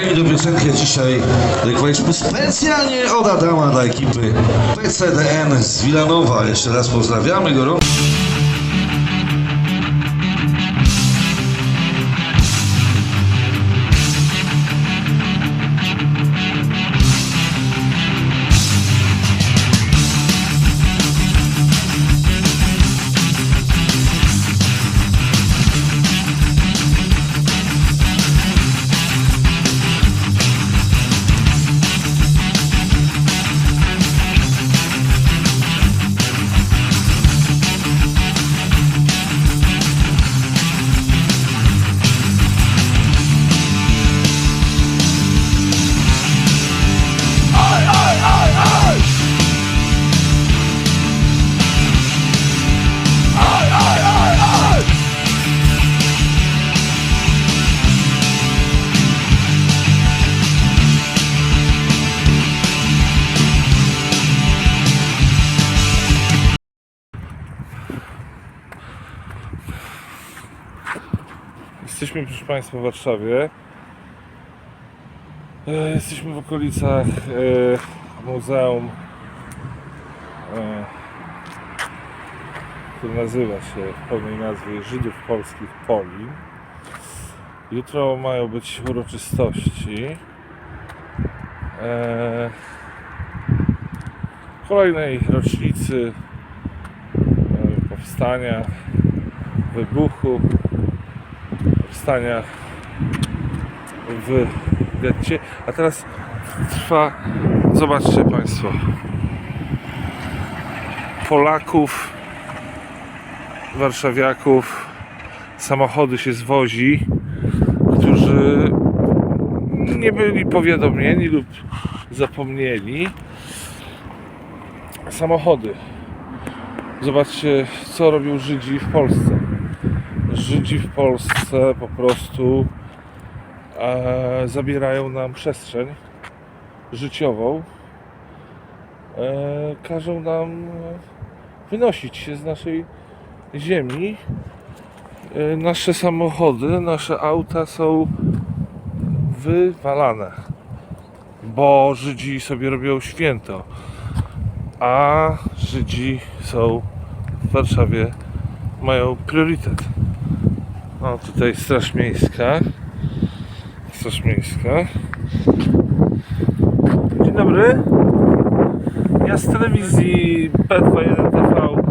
Do piosenkę dzisiaj wykonaliśmy specjalnie od Adama dla ekipy PCDN z Wilanowa. Jeszcze raz pozdrawiamy gorąco. Państwa, w Warszawie. E, Jesteśmy w okolicach e, muzeum, e, które nazywa się w pełnej nazwie Żydów Polskich Polin. Jutro mają być uroczystości kolejnej rocznicy powstania, wybuchu powstania w getcie. A teraz trwa, zobaczcie Państwo, Polaków, warszawiaków, samochody się zwozi, którzy nie byli powiadomieni lub zapomnieli. Samochody. Zobaczcie, co robią Żydzi w Polsce. Żydzi w Polsce po prostu e, zabierają nam przestrzeń życiową. E, każą nam wynosić się z naszej ziemi. E, nasze samochody, nasze auta są wywalane, bo Żydzi sobie robią święto, a Żydzi są w Warszawie mają priorytet. O, tutaj Straż Miejska. Straż Miejska. Dzień dobry. Ja z telewizji P21TV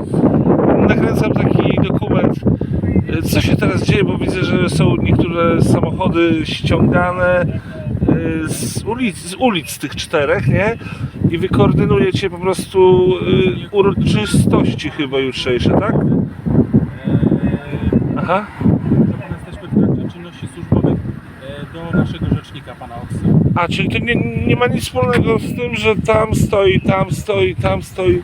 nakręcam taki dokument, co się teraz dzieje, bo widzę, że są niektóre samochody ściągane y, z ulic, z ulic tych czterech, nie? I wy koordynujecie po prostu y, uroczystości chyba jutrzejsze, tak? Aha. że pan jesteśmy w trakcie czynności służbowych e, do naszego rzecznika, pana Oksy. A, czyli to nie, nie ma nic wspólnego z tym, że tam stoi, tam stoi, tam stoi.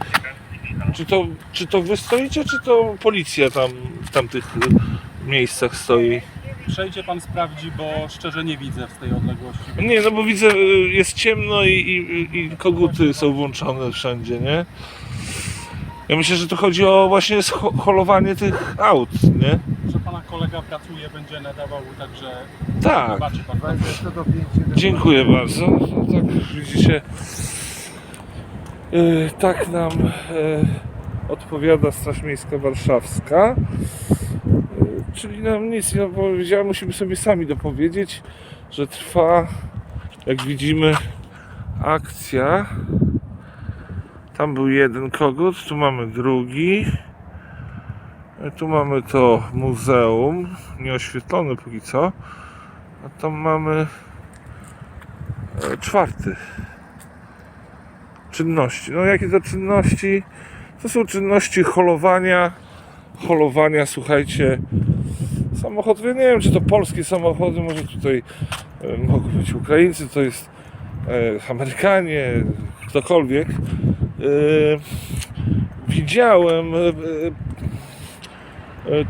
Czy to, czy to wy stoicie, czy to policja tam w tamtych y, miejscach stoi? Przejdzie pan sprawdzi, bo szczerze nie widzę z tej odległości. Nie, no bo widzę, y, jest ciemno i, i, i koguty są włączone wszędzie, nie? Ja myślę, że tu chodzi o właśnie holowanie tych aut, nie? Pana kolega pracuje, będzie nadawał, także Tak. zobaczy pan. Dziękuję bardzo. No, tak widzicie, yy, tak nam yy, odpowiada Straż Miejska Warszawska. Yy, czyli nam nic nie powiedziała, musimy sobie sami dopowiedzieć, że trwa, jak widzimy, akcja. Tam był jeden kogut, tu mamy drugi. Yy, Tu mamy to muzeum, nieoświetlone póki co. A tam mamy E, Czwarty. Czynności. No jakie to czynności? To są czynności holowania. Holowania, słuchajcie. Samochody, ja nie wiem czy to polskie samochody, może tutaj e, mogą być Ukraińcy, to jest e, Amerykanie, ktokolwiek. E, widziałem e, e, e,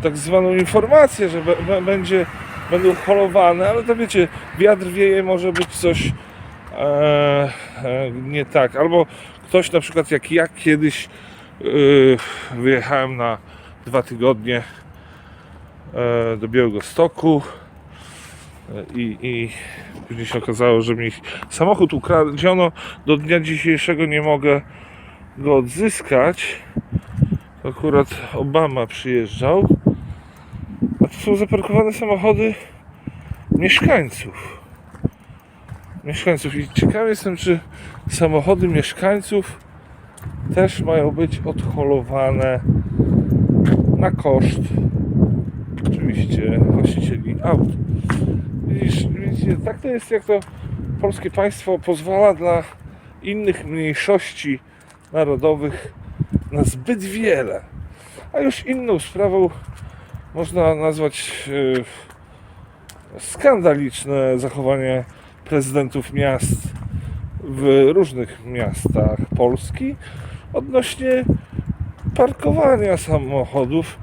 tak zwaną informację, że będzie, będą holowane, ale to wiecie, wiatr wieje, może być coś e, e, nie tak. Albo ktoś na przykład jak ja kiedyś e, wyjechałem na dwa tygodnie e, do Białego Stoku i, i później się okazało, że mi samochód ukradziono. Do dnia dzisiejszego nie mogę go odzyskać. Akurat Obama przyjeżdżał. A to są zaparkowane samochody mieszkańców. Mieszkańców. I ciekawy jestem, czy samochody mieszkańców też mają być odholowane na koszt oczywiście właścicieli aut. Widzisz, widzicie, tak to jest, jak to polskie państwo pozwala dla innych mniejszości narodowych na zbyt wiele. A już inną sprawą można nazwać e, skandaliczne zachowanie prezydentów miast w różnych miastach Polski odnośnie parkowania samochodów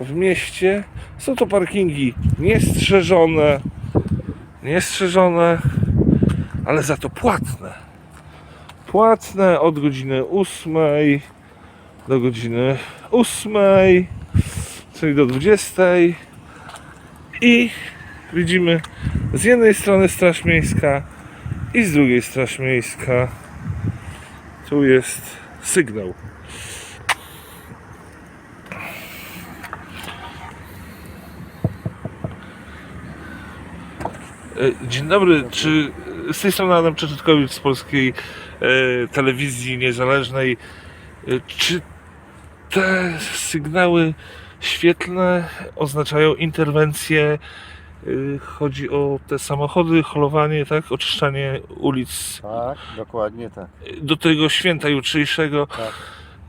w mieście. Są to parkingi niestrzeżone, niestrzeżone, ale za to płatne. Płatne od godziny 8 do godziny 8, czyli do 20. I widzimy z jednej strony Straż Miejska i z drugiej Straż Miejska. Tu jest sygnał. E, Dzień dobry, czy z tej strony Adam Przeczutkowicz z polskiej e, telewizji niezależnej. E, czy te sygnały świetlne oznaczają interwencję? E, chodzi o te samochody, holowanie, tak? Oczyszczanie ulic Tak, dokładnie tak. do tego święta jutrzejszego. Tak.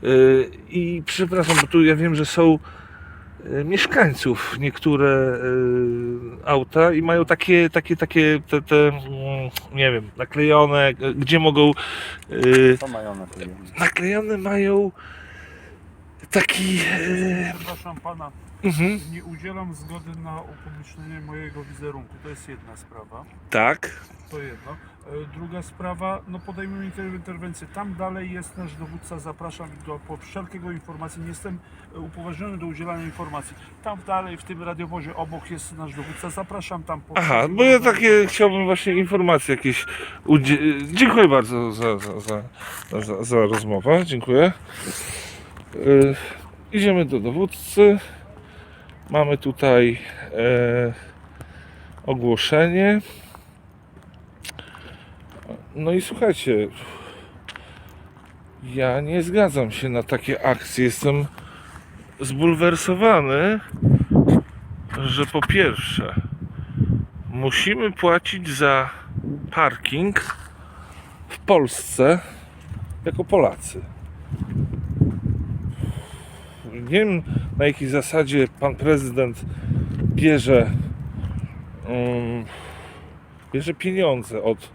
Y, I przepraszam, bo tu ja wiem, że są y, mieszkańców niektóre y, auta i mają takie, takie, takie, te, te mm, nie wiem, naklejone, gdzie mogą, y, Co mają na tym? naklejone mają taki, y, Przepraszam pana, mhm, nie udzielam zgody na upublicznienie mojego wizerunku. To jest jedna sprawa. tak, To jedno. E, Druga sprawa, no podejmujemy inter- interwencję. Tam dalej jest nasz dowódca, zapraszam go po wszelkiego informacji. Nie jestem e, upoważniony do udzielania informacji. Tam dalej, w tym radiowozie obok jest nasz dowódca, zapraszam tam po aha, bo ja takie chciałbym właśnie informacje jakieś, udzie- dziękuję bardzo za, za, za, za, za rozmowę, dziękuję. Y, idziemy do dowódcy. Mamy tutaj e, ogłoszenie. No i słuchajcie, ja nie zgadzam się na takie akcje. Jestem zbulwersowany, że po pierwsze musimy płacić za parking w Polsce jako Polacy. Nie wiem na jakiej zasadzie pan prezydent bierze, um, bierze pieniądze od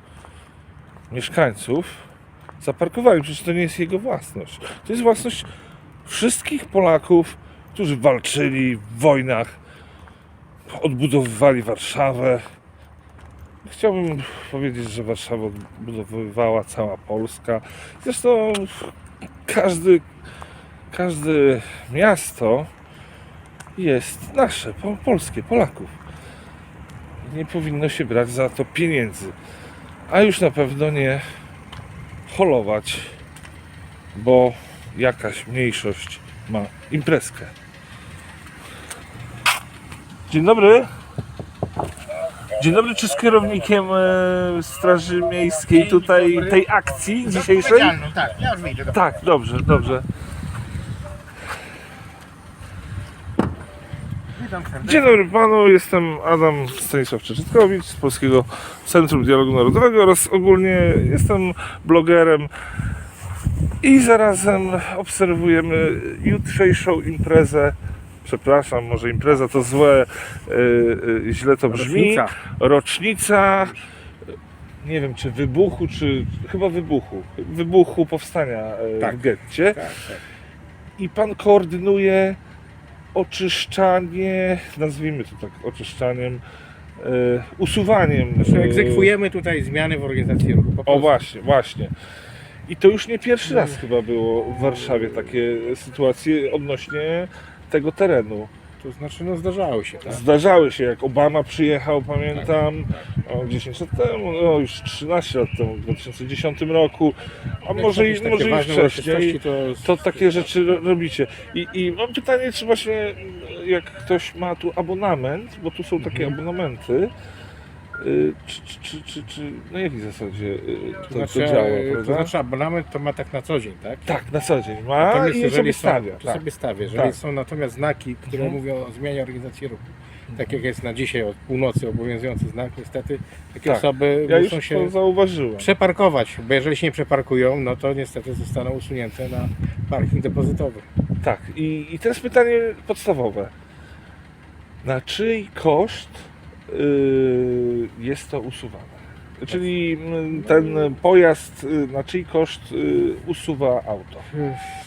mieszkańców za parkowanie. Przecież to nie jest jego własność. To jest własność wszystkich Polaków, którzy walczyli w wojnach, odbudowywali Warszawę. Chciałbym powiedzieć, że Warszawę odbudowywała cała Polska. Zresztą każdy, każde miasto jest nasze, po, polskie, Polaków. Nie powinno się brać za to pieniędzy. A już na pewno nie holować, bo jakaś mniejszość ma imprezkę. Dzień dobry. Dzień dobry, czy z kierownikiem e, Straży Miejskiej tutaj tej akcji dzisiejszej? Tak, ja już wyjdę. Tak, dobrze, dobrze. Witam serdecznie. Dzień dobry panu, jestem Adam Stanisław Czeczytkowicz z Polskiego Centrum Dialogu Narodowego oraz ogólnie jestem blogerem i zarazem obserwujemy jutrzejszą imprezę. Przepraszam, może impreza to złe, y, y, źle to brzmi. Rocznica. Rocznica. Nie wiem, czy wybuchu, czy chyba wybuchu. Wybuchu powstania e, Tak. w getcie. Tak, tak. I pan koordynuje oczyszczanie, nazwijmy to tak, oczyszczaniem, e, usuwaniem. E, egzekwujemy tutaj zmiany w organizacji ruchu. Po O prostu. właśnie, właśnie. I to już nie pierwszy raz chyba było w Warszawie takie sytuacje odnośnie tego terenu. To znaczy, no zdarzało się, tak? Zdarzały się, jak Obama przyjechał, pamiętam, o 10 lat temu, no już 13 lat temu, w 2010 roku, a może i, Jakieś takie może i ważne wcześniej. uroczystości To, To takie rzeczy ro- robicie. I, I mam pytanie, czy właśnie jak ktoś ma tu abonament, bo tu są takie Mhm. abonamenty, czy, czy, czy, czy, czy na jakiej zasadzie y, to, to, to, znaczy, działa, prawda? to znaczy abonament to ma tak na co dzień, tak? tak, na co dzień ma Natomiast i jeżeli sobie są, stawia. to Tak. sobie stawia. Jeżeli Tak. są natomiast znaki, które Mhm. mówią o zmianie organizacji ruchu, tak jak jest na dzisiaj od północy obowiązujący znak, niestety takie Tak. osoby Ja muszą się przeparkować, bo jeżeli się nie przeparkują, no to niestety zostaną usunięte na parking depozytowy. Tak, i, i jest pytanie podstawowe. Na czyj koszt y, jest to usuwane? Czyli mm, ten pojazd y, na czyj koszt y, usuwa auto?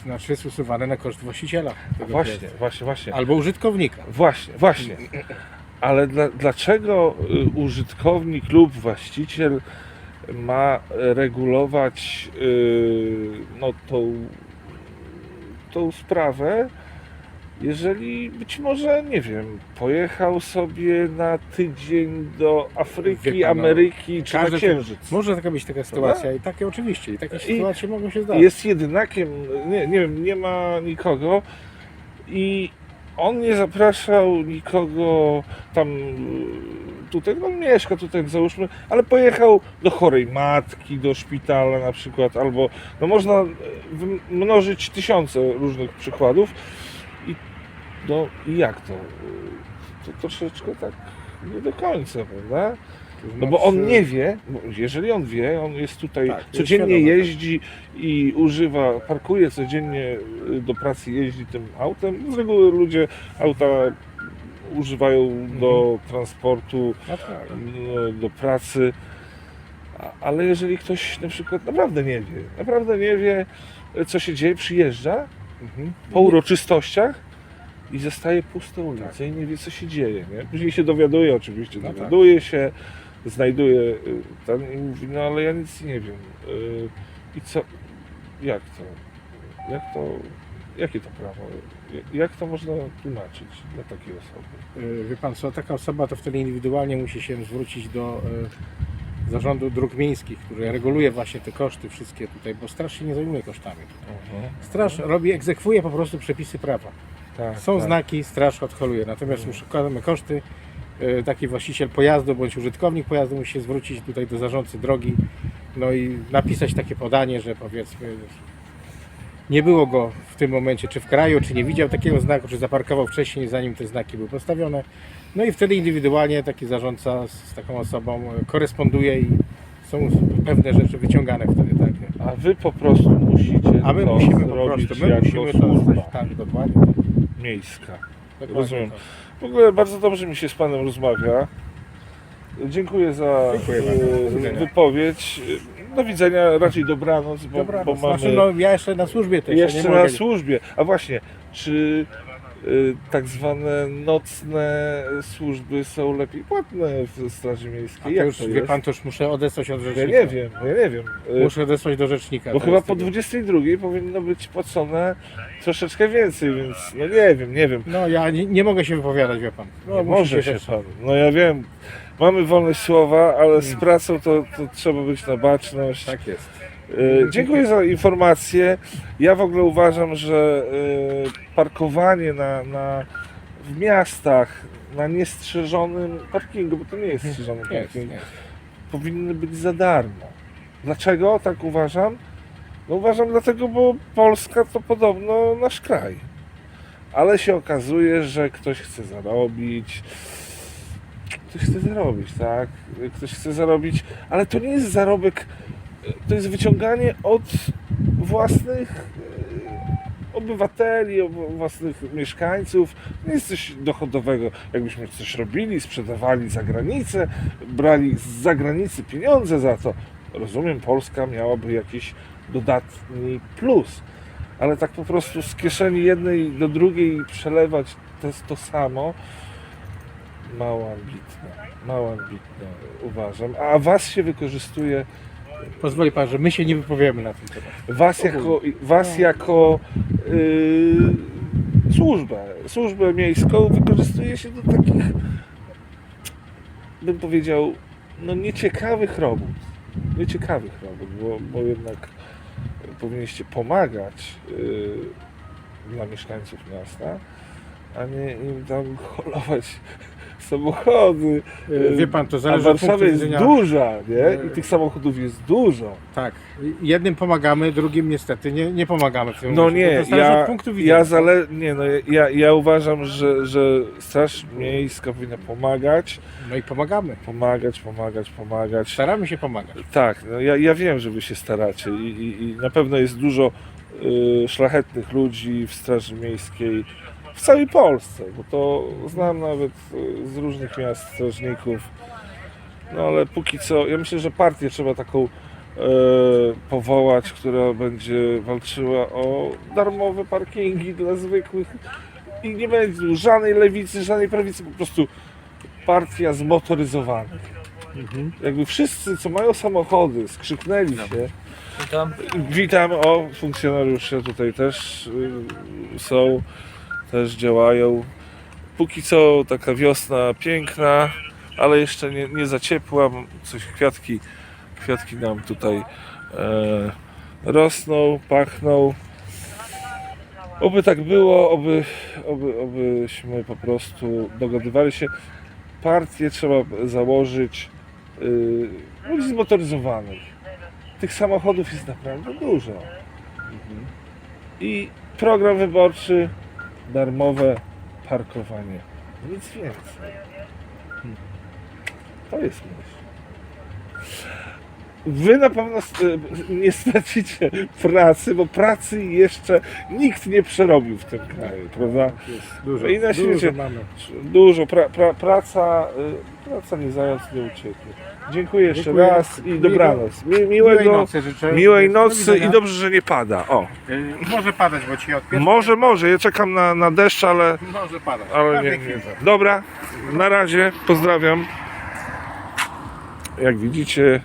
Znaczy jest usuwane na koszt właściciela Właśnie, pojazdu. właśnie, właśnie. Albo użytkownika. Właśnie, właśnie. Ale dla, dlaczego y, użytkownik lub właściciel ma regulować no, tą, tą sprawę, jeżeli być może, nie wiem, pojechał sobie na tydzień do Afryki, no, Ameryki czy na każdy- Księżyc? Może taka być taka sytuacja i takie oczywiście, i takie sytuacje mogą się zdarzyć. jest jedynakiem, nie, nie wiem, nie ma nikogo i on nie zapraszał nikogo tam y, tutaj, no mieszka tutaj załóżmy, ale pojechał do chorej matki, do szpitala na przykład, albo no można y, mnożyć tysiące różnych przykładów no i jak to? To troszeczkę tak nie do końca, prawda? No bo on nie wie, bo jeżeli on wie, on jest tutaj, Tak, jest codziennie świadomy, tak. jeździ i używa, parkuje codziennie y, do pracy, jeździ tym autem. Z reguły ludzie auta używają Mhm. do transportu, No tak. do pracy. Ale jeżeli ktoś na przykład naprawdę nie wie, naprawdę nie wie, co się dzieje, przyjeżdża Mhm. po uroczystościach i zostaje puste ulice i nie wie co się dzieje. Nie? Później się dowiaduje oczywiście, No tak. dowiaduje się, znajduje y, ten i mówi, no ale ja nic nie wiem. Y, I co, jak to, jak to, jakie to prawo, jak to można tłumaczyć dla takiej osoby? Y, Wie pan co, taka osoba to wtedy indywidualnie musi się zwrócić do Zarządu Dróg Miejskich, który reguluje właśnie te koszty wszystkie tutaj, bo straż się nie zajmuje kosztami. Tutaj. Straż robi, egzekwuje po prostu przepisy prawa. Tak, Są tak. znaki, straż odholuje. Natomiast uszukamy koszty. y, Taki właściciel pojazdu bądź użytkownik pojazdu musi się zwrócić tutaj do zarządcy drogi, no i napisać takie podanie, że powiedzmy nie było go w tym momencie, czy w kraju, czy nie widział takiego znaku, czy zaparkował wcześniej, zanim te znaki były postawione. No i wtedy indywidualnie taki zarządca z, z taką osobą y, koresponduje i są pewne rzeczy wyciągane wtedy, tak. A wy po prostu musicie A my to musimy po zrobić prostu, my jako musimy to służba tak, dokładnie. Miejska. Dokładnie Rozumiem. tak. W ogóle bardzo dobrze mi się z Panem rozmawia. Dziękuję za Dziękuję bardzo. Do e, widzenia. wypowiedź. Do widzenia, raczej dobranoc, bo, Dobra, bo mamy znaczy, no ja jeszcze na służbie też. ja jeszcze nie na mogę- służbie. A właśnie, czy tak zwane nocne służby są lepiej płatne w Straży A Miejskiej? to Jak już, to wie jest? pan, to już muszę odesłać od Ja rzecznika. nie wiem, ja nie wiem. Y, Muszę odesłać do rzecznika. Bo to chyba po tego. 22 powinno być płacone troszeczkę więcej, więc no nie wiem, nie wiem. No ja nie, nie mogę się wypowiadać, wie pan. No, Nie musi może się pan. No ja wiem, mamy wolność słowa, ale z pracą to, to trzeba być na baczność. Tak jest. E, Dziękuję za informację. Ja w ogóle uważam, że e, parkowanie na, na, w miastach na niestrzeżonym parkingu, bo to nie jest strzeżony parking, powinny być za darmo. Dlaczego tak uważam? No uważam dlatego, bo Polska to podobno nasz kraj. Ale się okazuje, że ktoś chce zarobić. Ktoś chce zarobić, tak? Ktoś chce zarobić, ale to nie jest zarobek, to jest wyciąganie od własnych e, obywateli, ob- własnych mieszkańców. Nie jest coś dochodowego. Jakbyśmy coś robili, sprzedawali za granicę, brali z zagranicy pieniądze za to. Rozumiem, Polska miałaby jakiś dodatni plus. Ale tak po prostu z kieszeni jednej do drugiej przelewać to jest to samo. Mało ambitne. Mało ambitne uważam. A was się wykorzystuje Pozwoli pan, że my się nie wypowiemy na ten temat. Was jako, was jako yy, służbę, służbę miejską wykorzystuje się do takich, bym powiedział, no nieciekawych robót. Nieciekawych robót, bo, bo jednak powinniście pomagać yy, dla mieszkańców miasta, a nie im tam holować samochody. E, Wie pan, to A zależy od punktu Warszawa jest widzenia... duża, nie? I tych samochodów jest dużo. Tak. Jednym pomagamy, drugim niestety nie, nie pomagamy w tym No nie, ja, od punktu widzenia. ja, zale, nie no, ja, ja uważam, że, że Straż Miejska powinna pomagać, No i pomagamy. pomagać, pomagać, pomagać. Staramy się pomagać. Tak, no ja, ja wiem, że wy się staracie i, i, i na pewno jest dużo y, szlachetnych ludzi w Straży Miejskiej w całej Polsce, bo to znam nawet y, z różnych miast strażników. No ale póki co, ja myślę, że partię trzeba taką e, powołać, która będzie walczyła o darmowe parkingi dla zwykłych i nie będzie żadnej lewicy, żadnej prawicy, po prostu partia zmotoryzowanych. Jakby wszyscy, co mają samochody, skrzyknęli się. Witam. Witam, o, funkcjonariusze tutaj też y, są, też działają. Póki co taka wiosna piękna, ale jeszcze nie, nie za ciepła, coś kwiatki, kwiatki nam tutaj e, rosną, pachną. Oby tak było, oby, oby, obyśmy po prostu dogadywali się. Partię trzeba założyć y, ludzi zmotoryzowanych. Tych samochodów jest naprawdę dużo. I program wyborczy, darmowe parkowanie. Nic więcej. To jest myśl. Wy na pewno e, nie stracicie pracy, bo pracy jeszcze nikt nie przerobił w tym kraju, prawda? Jest dużo, I na dużo świecie- mamy. Dużo, pra, pra, praca, y, praca nie zając, nie ucieknie. Dziękuję jeszcze Dziękuję. raz i dobranoc. Mi, Miłej miłego, nocy życzę. miłej nocy i dobrze, że nie pada. O, Y, Może padać, bo ci odpierdolę. może, może, ja czekam na, na deszcz, ale, Może padać. ale nie, nie. Dobra, na razie, pozdrawiam. Jak widzicie, e,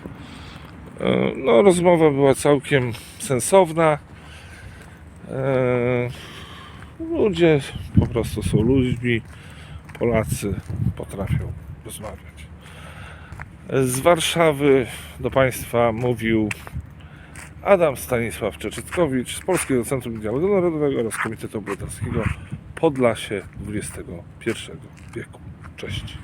no rozmowa była całkiem sensowna. E, Ludzie po prostu są ludźmi, Polacy potrafią rozmawiać. Z Warszawy do Państwa mówił Adam Stanisław Czeczytkowicz z Polskiego Centrum Dialogu Narodowego oraz Komitetu Obywatelskiego Podlasie XXI wieku. Cześć.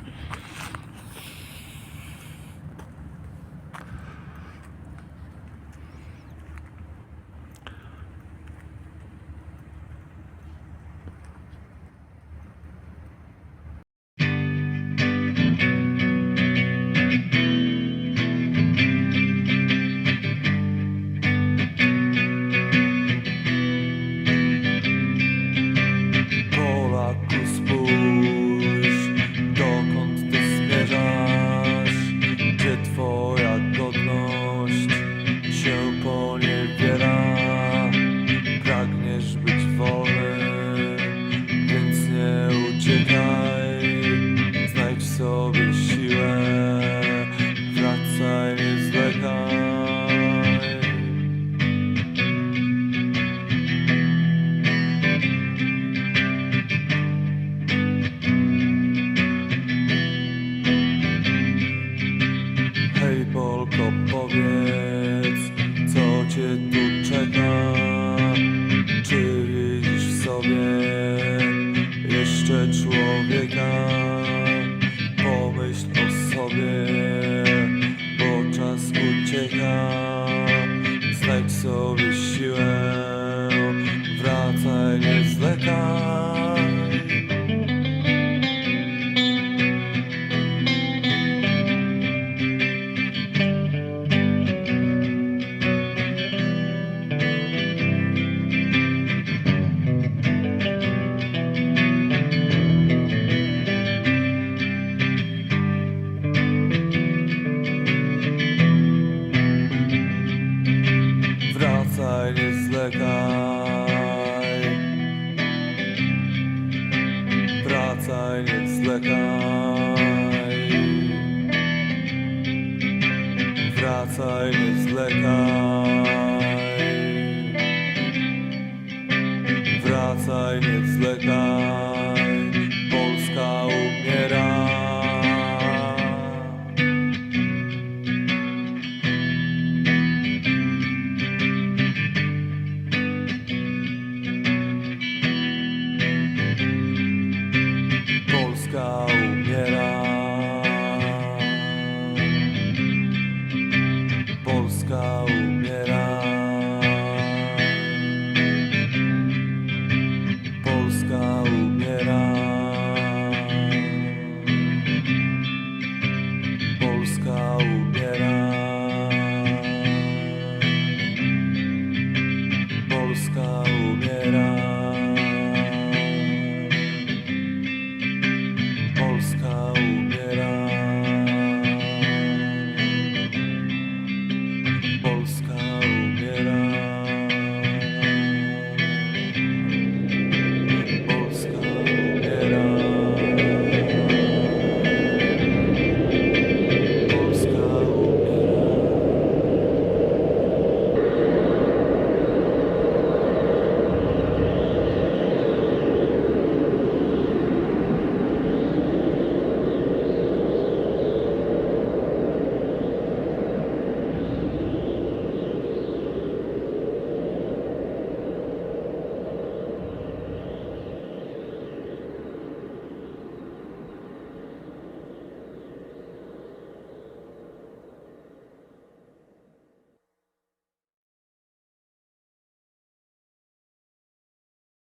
Polska umiera.